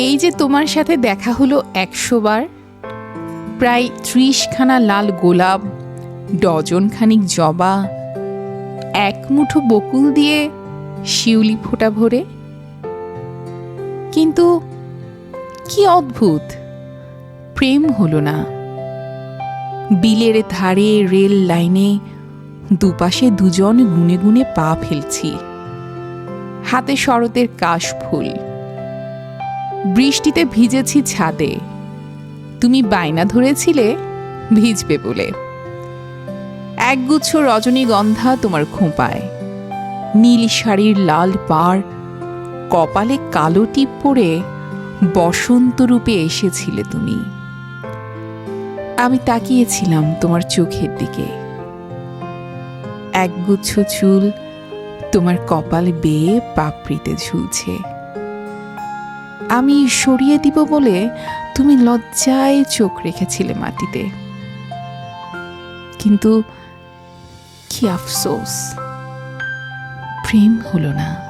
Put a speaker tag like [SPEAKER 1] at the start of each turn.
[SPEAKER 1] এই যে তোমার সাথে দেখা হলো একশো বার, প্রায় ত্রিশখানা লাল গোলাপ ডজন খানিক জবা, এক মুঠো বকুল দিয়ে শিউলি ফোঁটা ভরে। কিন্তু কি অদ্ভুত, প্রেম হলো না। বিলের ধারে রেল লাইনে দুপাশে দুজন গুনে গুনে পা ফেলছি। হাতে শরতের কাশ ফুল। বৃষ্টিতে ভিজেছি ছাদে। তুমি বায়না ধরেছিলে, ভিজবে বলে। একগুচ্ছ রজনীগন্ধা তোমার খোঁপায়। নীল শাড়ির লাল পাড় কপালে কালো টিপ পরে বসন্ত রূপে এসেছিলে তুমি। আমি তাকিয়েছিলাম তোমার চোখের দিকে। একগুচ্ছ চুল তোমার কপাল বেয়ে পাপড়িতে ঝুলছে। আমি সরিয়ে দিব বলে তুমি লজ্জায় চোখ রেখেছিলে মাটিতে। কিন্তু কি আফসোস, প্রেম হলো না।